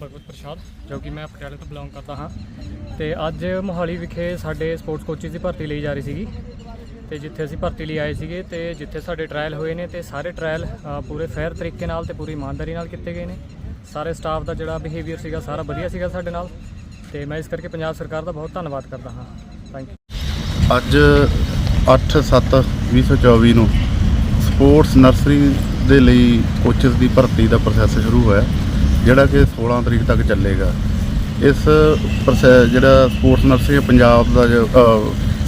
ਭਗਵਤ ਪ੍ਰਸ਼ਾਦ, ਜੋ ਕਿ ਮੈਂ ਪਟਿਆਲੇ ਤੋਂ ਬਿਲੋਂਗ ਕਰਦਾ ਹਾਂ। ਤੇ ਅੱਜ ਮੋਹਾਲੀ ਵਿਖੇ ਸਾਡੇ ਸਪੋਰਟਸ ਕੋਚਿਸ ਦੀ ਭਰਤੀ ਲਈ ਜਾ ਰਹੀ ਸੀਗੀ। ਤੇ ਜਿੱਥੇ ਅਸੀਂ ਭਰਤੀ ਲਈ ਆਏ ਸੀਗੇ ਤੇ ਜਿੱਥੇ ਸਾਡੇ ਟ੍ਰਾਇਲ ਹੋਏ ਨੇ ਤੇ ਸਾਰੇ ਟ੍ਰਾਇਲ ਪੂਰੇ ਫੇਅਰ ਤਰੀਕੇ ਨਾਲ ਤੇ ਪੂਰੀ ਇਮਾਨਦਾਰੀ ਨਾਲ ਕੀਤੇ ਗਏ ਨੇ। ਸਾਰੇ ਸਟਾਫ ਦਾ ਜਿਹੜਾ ਬਿਹੇਵੀਅਰ ਸੀਗਾ, ਸਾਰਾ ਵਧੀਆ ਸੀਗਾ ਸਾਡੇ ਨਾਲ। ਤੇ ਮੈਂ ਇਸ ਕਰਕੇ ਪੰਜਾਬ ਸਰਕਾਰ ਦਾ ਬਹੁਤ ਧੰਨਵਾਦ ਕਰਦਾ ਹਾਂ। ਥੈਂਕ ਯੂ ਅੱਜ 8/7/2024 ਨੂੰ ਸਪੋਰਟਸ ਨਰਸਰੀ ਦੇ ਲਈ ਕੋਚਸ ਦੀ ਭਰਤੀ ਦਾ ਪ੍ਰੋਸੈਸ ਸ਼ੁਰੂ ਹੋਇਆ। ਜਿਹੜਾ ਕਿ 16 ਤਰੀਕ ਤੱਕ ਚੱਲੇਗਾ। ਇਸ ਪ੍ਰੋਸੈਸ ਜਿਹੜਾ ਸਪੋਰਟਸ ਨਰਸਰੀ ਪੰਜਾਬ ਦਾ ਜੋ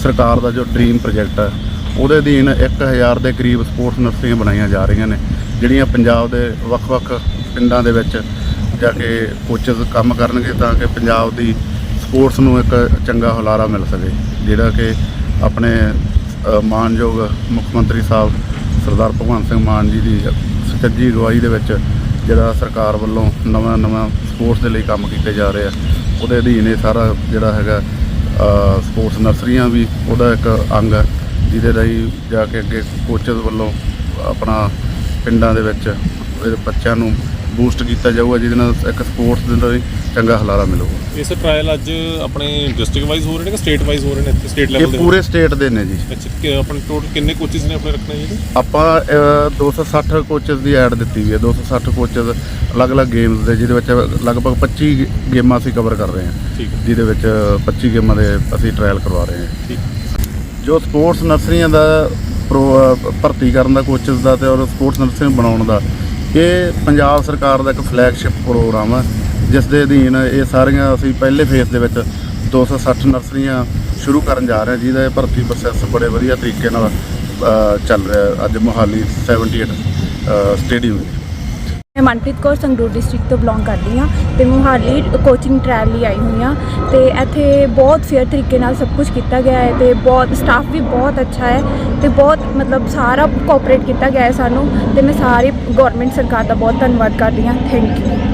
ਸਰਕਾਰ ਦਾ ਜੋ ਡ੍ਰੀਮ ਪ੍ਰੋਜੈਕਟ ਹੈ ਉਹਦੇ ਅਧੀਨ 1000 ਦੇ ਕਰੀਬ ਸਪੋਰਟਸ ਨਰਸਰੀਆਂ ਬਣਾਈਆਂ ਜਾ ਰਹੀਆਂ ਨੇ ਜਿਹੜੀਆਂ ਪੰਜਾਬ ਦੇ ਵੱਖ-ਵੱਖ ਪਿੰਡਾਂ ਦੇ ਵਿੱਚ ਜਾ ਕੇ ਕੋਚਸ ਕੰਮ ਕਰਨਗੇ ਤਾਂ ਕਿ ਪੰਜਾਬ ਦੀ ਸਪੋਰਟਸ ਨੂੰ ਇੱਕ ਚੰਗਾ ਹੁਲਾਰਾ ਮਿਲ ਸਕੇ। ਜਿਹੜਾ ਕਿ ਆਪਣੇ ਅ, ਮਾਨਯੋਗ ਮੁੱਖ ਮੰਤਰੀ ਸਾਹਿਬ ਸਰਦਾਰ ਭਗਵੰਤ ਸਿੰਘ ਮਾਨ ਜੀ ਦੀ ਸੱਜੀ ਅਗਵਾਈ ਦੇ ਵਿੱਚ ਜਿਹੜਾ ਸਰਕਾਰ ਵੱਲੋਂ ਨਵਾਂ ਨਵਾਂ ਸਪੋਰਟਸ ਦੇ ਲਈ ਕੰਮ ਕੀਤੇ ਜਾ ਰਹੇ ਆ, ਉਹਦੇ ਅਧੀਨ ਇਹ ਸਾਰਾ ਜਿਹੜਾ ਹੈਗਾ ਸਪੋਰਟਸ ਨਰਸਰੀਆਂ ਵੀ ਉਹਦਾ ਇੱਕ ਅੰਗ ਹੈ ਜਿਹਦੇ ਲਈ ਜਾ ਕੇ ਅੱਗੇ ਕੋਚਸ ਵੱਲੋਂ ਆਪਣਾ ਪਿੰਡਾਂ ਦੇ ਵਿੱਚ ਬੱਚਿਆਂ ਨੂੰ ਬੂਸਟ ਕੀਤਾ ਜਾਊਗਾ ਜਿਹਦੇ ਨਾਲ ਇੱਕ ਸਪੋਰਟਸ ਦੇ ਲਈ ਚੰਗਾ ਹੁਲਾਰਾ ਮਿਲੂਗਾ। ਇਸ ਟ੍ਰਾਇਲ ਅੱਜ ਆਪਣੇ ਡਿਸਟ੍ਰਿਕਟ ਵਾਈਜ਼ ਹੋ ਰਹੇ ਨੇ ਕਿ ਸਟੇਟ ਵਾਈਜ਼ ਹੋ ਰਹੇ ਨੇ ਇੱਥੇ ਸਟੇਟ ਲੈਵਲ ਇਹ ਦੇ ਪੂਰੇ ਸਟੇਟ ਦੇ ਨੇ ਜੀ। ਅੱਛਾ ਕਿ ਆਪਣੇ ਟੋਟਲ ਕਿੰਨੇ ਕੋਚਿਸ ਨੇ ਆਪਣੇ ਰੱਖਣੇ ਜੀ ਆਪਾਂ ਅ, 260 ਕੋਚਸ ਦੀ ਐਡ ਦਿੱਤੀ ਵੀ ਹੈ। 260 ਕੋਚਸ ਅਲੱਗ-ਅਲੱਗ ਗੇਮਸ ਦੇ ਜਿਹਦੇ ਵਿੱਚ ਲਗਭਗ 25 ਗੇਮਾਂ ਅਸੀਂ ਕਵਰ ਕਰ ਰਹੇ ਹਾਂ। ਠੀਕ ਹੈ। ਜਿਹਦੇ ਵਿੱਚ 25 ਗੇਮਾਂ ਦੇ ਅਸੀਂ ਟ੍ਰਾਇਲ ਕਰਵਾ ਰਹੇ ਹਾਂ। ਠੀਕ ਜੋ ਸਪੋਰਟਸ ਨਰਸਰੀਆਂ ਦਾ ਪ੍ਰੋ- ਭਰਤੀ ਕਰਨ ਦਾ ਕੋਚਸ ਦਾ ਤੇ ਔਰ ਸਪੋਰਟਸ ਨਰਸਰੀ ਬਣਾਉਣ ਦਾ ਇਹ ਪੰਜਾਬ ਸਰਕਾਰ ਦਾ ਇੱਕ ਫਲੈਗਸ਼ਿਪ ਪ੍ਰੋਗਰਾਮ ਹੈ ਜਿਸ ਦੇ ਅਧੀਨ ਇਹ ਸਾਰੀਆਂ ਅਸੀਂ ਪਹਿਲੇ ਫੇਸ ਦੇ ਵਿੱਚ 260 ਨਰਸਰੀਆਂ ਸ਼ੁਰੂ ਕਰਨ ਜਾ ਰਹੇ ਹਾਂ ਜਿਹਦਾ ਇਹ ਭਰਤੀ ਪ੍ਰੋਸੈਸ ਬੜੇ ਵਧੀਆ ਤਰੀਕੇ ਨਾਲ ਚੱਲ ਰਿਹਾ ਅੱਜ ਮੋਹਾਲੀ 78 ਅ, ਸਟੇਡੀਅਮ ਮੈਂ ਮਨਪ੍ਰੀਤ ਕੌਰ ਸੰਗਰੂਰ ਡਿਸਟ੍ਰਿਕਟ ਤੋਂ ਬਿਲੋਂਗ ਕਰਦੀ ਹਾਂ ਤੇ ਮੋਹਾਲੀ ਕੋਚਿੰਗ ਟ੍ਰਾਇਲ ਲਈ ਆਈ ਹੋਈ ਹਾਂ ਤੇ ਇੱਥੇ ਬਹੁਤ ਫੇਅਰ ਤਰੀਕੇ ਨਾਲ ਸਭ ਕੁਝ ਕੀਤਾ ਗਿਆ ਹੈ ਤੇ ਬਹੁਤ ਸਟਾਫ ਵੀ ਬਹੁਤ ਅੱਛਾ ਹੈ ਤੇ ਬਹੁਤ ਮਤਲਬ ਸਾਰਾ ਕੋਆਪਰੇਟ ਕੀਤਾ ਗਿਆ ਹੈ ਸਾਨੂੰ ਤੇ ਮੈਂ ਸਾਰੇ ਗਵਰਨਮੈਂਟ ਸਰਕਾਰ ਦਾ ਬਹੁਤ ਧੰਨਵਾਦ ਕਰਦੀ ਹਾਂ। Thank you